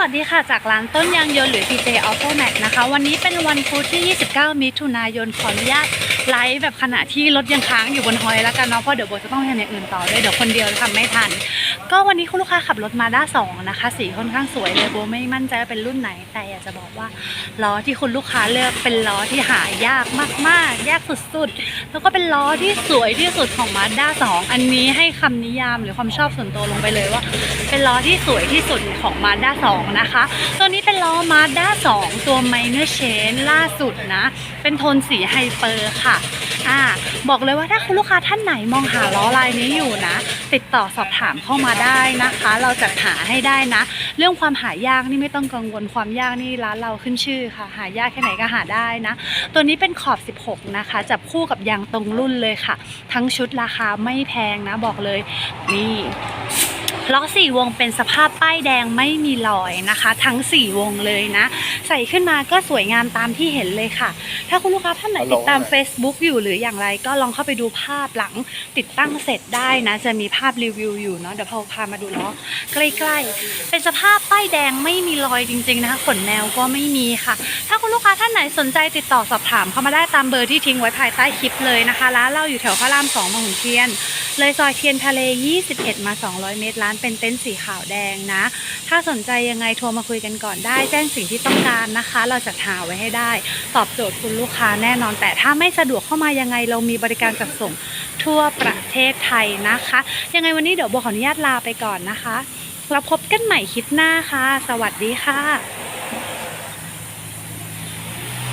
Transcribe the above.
วัสดีค่ะ จากร้านต้นยางยนต์หรือ TJ Auto Max นะคะ วันนี้เป็นวันพุธที่ 29 มิถุนายนขออนุญาตไลฟ์แบบขณะที่รถยังค้างอยู่บนฮอยแล้วกันเนาะเพราะเดี๋ยวโบจะต้องทำอย่างอื่นต่อด้วยเดี๋ยวคนเดียวทำไม่ทัน ก็วันนี้คุณลูกค้าขับรถมาด้าสองนะคะ สีค่อนข้างสวยเลยโบไม่มั่นใจว่าเป็นรุ่นไหน แต่อยากจะบอกว่าล้อที่คุณลูกค้าเลือกเป็นล้อที่หายากมากๆ ยากสุดๆ แล้วก็เป็นล้อที่สวยที่สุดของมาด้าสองอันนี้ให้คำนิยามหรือความชอบส่วนตัวลงไปเลยว่า เป็นล้อที่สวยที่สุดของมาด้า2นะคะตัวนี้เป็นล้อมาด้า2ตัว Minor Change ล่าสุดนะ เป็นโทนสีไฮเปอร์ค่ะอ่าบอกเลยว่าถ้าคุณลูกค้าท่านไหนมองหาล้อลายนี้อยู่นะ ติดต่อสอบถามเข้ามาได้นะคะ เราจัดหาให้ได้นะ เรื่องความหายากนี่ไม่ต้องกังวลความยากนี่ร้านเราขึ้นชื่อค่ะ หายากแค่ไหนก็หาได้นะ ตัวนี้เป็นขอบ 16 นะคะ จับคู่กับยางตรงรุ่นเลยค่ะ ทั้งชุดราคาไม่แพงนะบอกเลยนี่ ล้อสี่วงเป็นสภาพป้ายแดงไม่มีรอยนะคะ ทั้ง4วงเลยนะ ใส่ขึ้นมาก็สวยงามตามที่เห็นเลยค่ะ ถ้าคุณลูกค้าท่านไหนติดตาม Facebook อยู่หรืออย่างไรก็ลองเข้าไปดูภาพหลังติดตั้งเสร็จได้นะ จะมีภาพรีวิวอยู่เนาะเดี๋ยวพาพามาดูล้อใกล้ๆ เป็นสภาพป้ายแดงไม่มีรอยจริง ๆ นะคะขนแนวก็ไม่มีค่ะ ถ้าคุณลูกค้าท่านไหนสนใจติดต่อสอบถามเข้ามาได้ตามเบอร์ที่ทิ้งไว้ภายใต้คลิปเลยนะคะร้านเราอยู่แถวพระรามสองบางขุนเทียน เลยซอยเทียนทะเล 21 มา 200 เมตรร้านเป็นเต็นท์สีขาวแดงนะ ถ้าสนใจยังไงโทรมาคุยกันก่อนได้ แจ้งสิ่งที่ต้องการนะคะ เราจะหาไว้ให้ได้ ตอบโจทย์คุณลูกค้าแน่นอน แต่ถ้าไม่สะดวกเข้ามายังไงเรามีบริการจัดส่งทั่วประเทศไทยนะคะ ยังไงวันนี้เดี๋ยวโบขออนุญาตลาไปก่อนนะคะเราพบกันใหม่คลิปหน้าค่ะ สวัสดีค่ะ